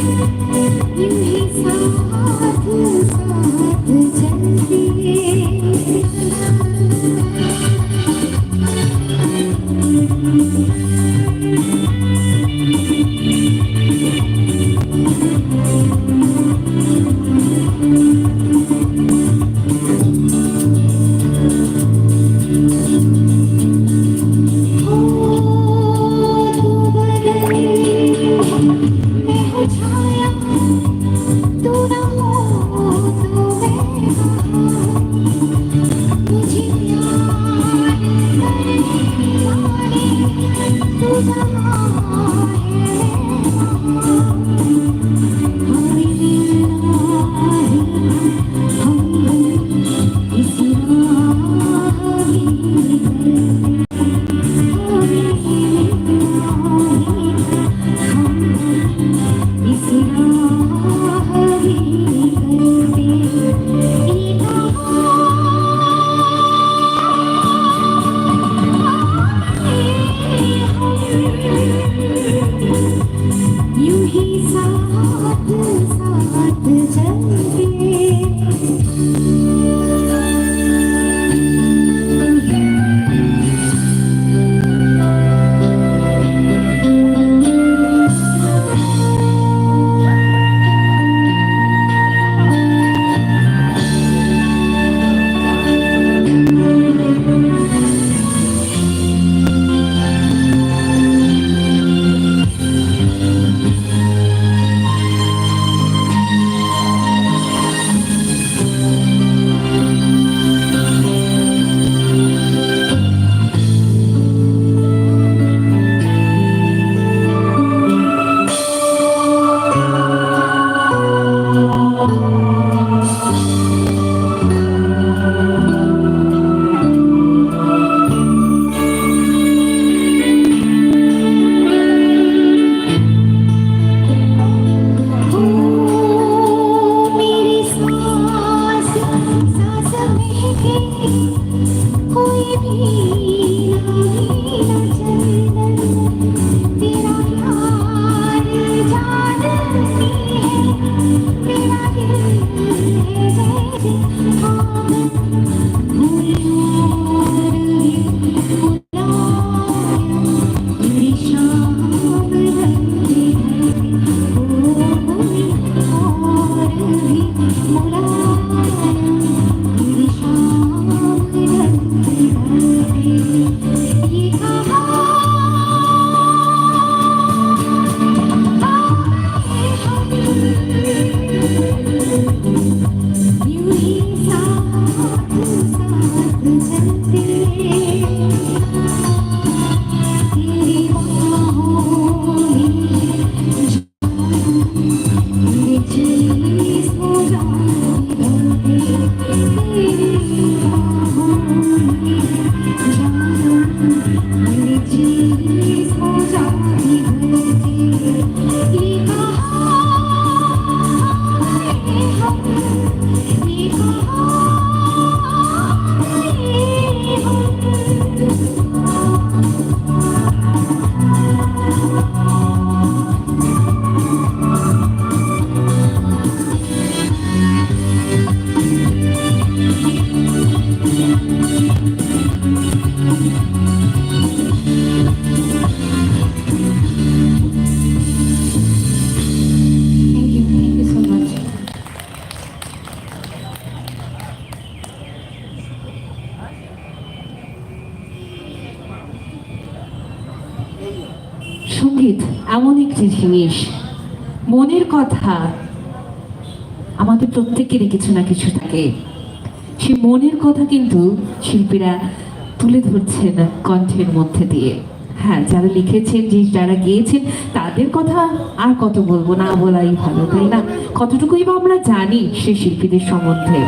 You hate so hard. সংগীত এমন একটি জিনিস। মনের কথা আমাদের প্রত্যেকেরই কিছু না কিছু থাকে। সেই মনের কথা কিন্তু শিল্পীরা তুলে ধরছেন কণ্ঠের মধ্যে দিয়ে। হ্যাঁ যারা লিখেছেন, যে যারা গিয়েছেন, তাদের কথা আর কত বলব? না বলাই ভালো, তাই না? কতটুকুই বা আমরা জানি সে শিল্পীদের সম্বন্ধে।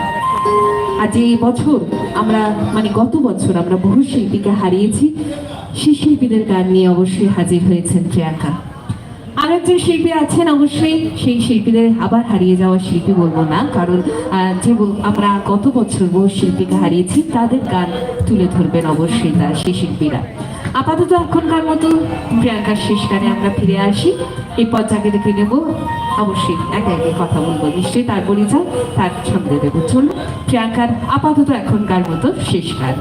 আজ এই বছর আমরা মানে গত বছর আমরা বহু শিল্পীকে হারিয়েছি। সেই শিল্পীদের গান নিয়ে অবশ্যই হাজির হয়েছেন প্রিয়াঙ্কা। আর একজন শিল্পী আছেন অবশ্যই, সেই শিল্পীদের আবার হারিয়ে যাওয়া শিল্পী বলব না, কারণ যে আমরা গত বছর বহু শিল্পীকে হারিয়েছি, তাদের গান তুলে ধরবেন অবশ্যই তার সেই শিল্পীরা। আপাতত এখনকার মতো প্রিয়াঙ্কার শেষ গানে আমরা ফিরে আসি। এই পর্যাকে দেখে নেব, অবশ্যই এক একে কথা বলব। নিশ্চয়ই তার পরিচয় তার ছন্দে দেবো। চলুন, প্রিয়াঙ্কার আপাতত এখনকার মতো শেষ গান।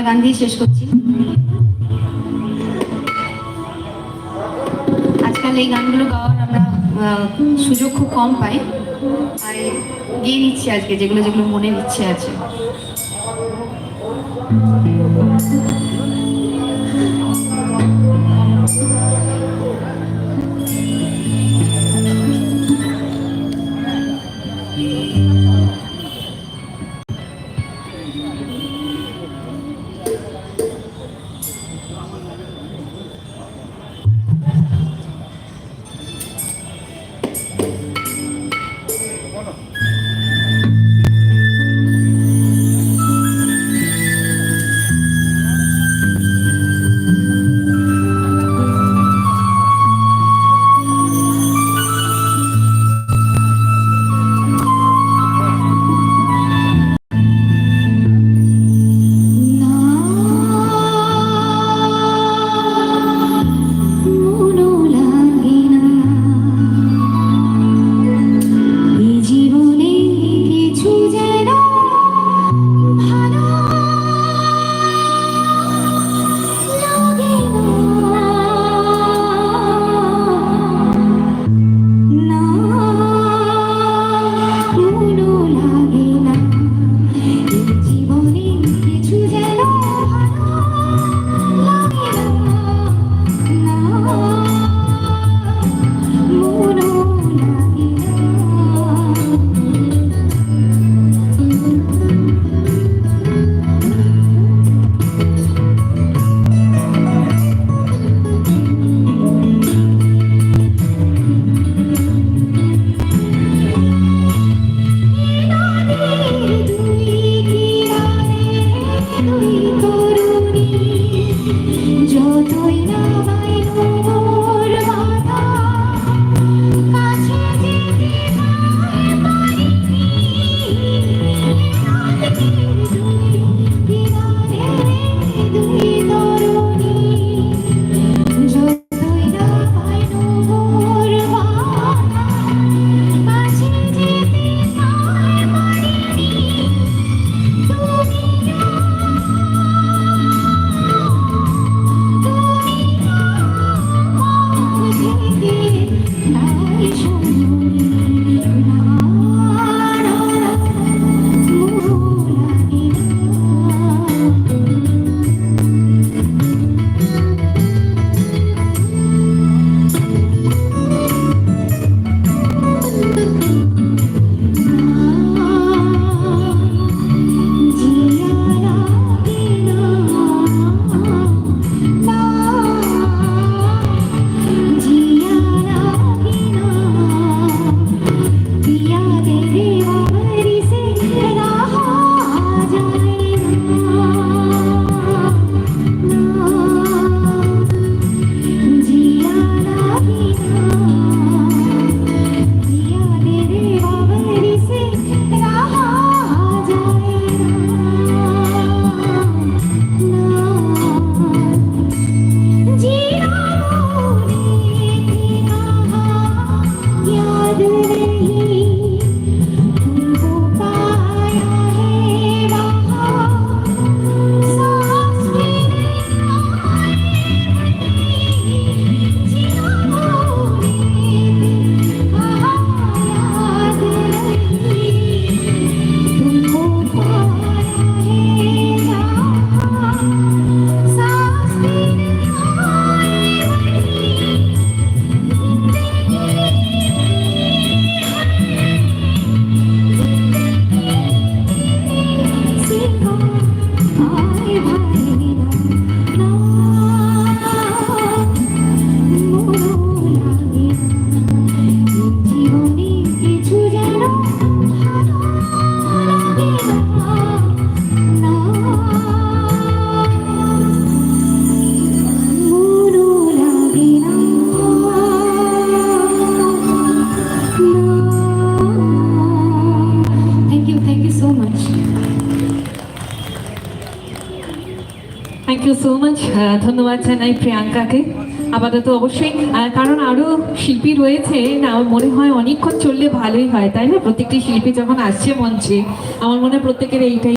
বাংলা গান্ধী শেষ করছি আজকাল এই গানগুলো গাওয়ার আমরা সুযোগ খুব কম পাই আর গিয়ে নিচ্ছি আজকে, যেগুলো যেগুলো মনের ইচ্ছে আছে You. So much ধন্যবাদ জানাই প্রিয়াঙ্কাকে। আপাতত অবশ্যই কারণ আরও শিল্পী রয়েছে, না, আমার মনে হয় অনেকক্ষণ চললে ভালোই হয়, তাই না? প্রত্যেকটি শিল্পী যখন আসছে মঞ্চে, আমার মনে হয় প্রত্যেকের এইটাই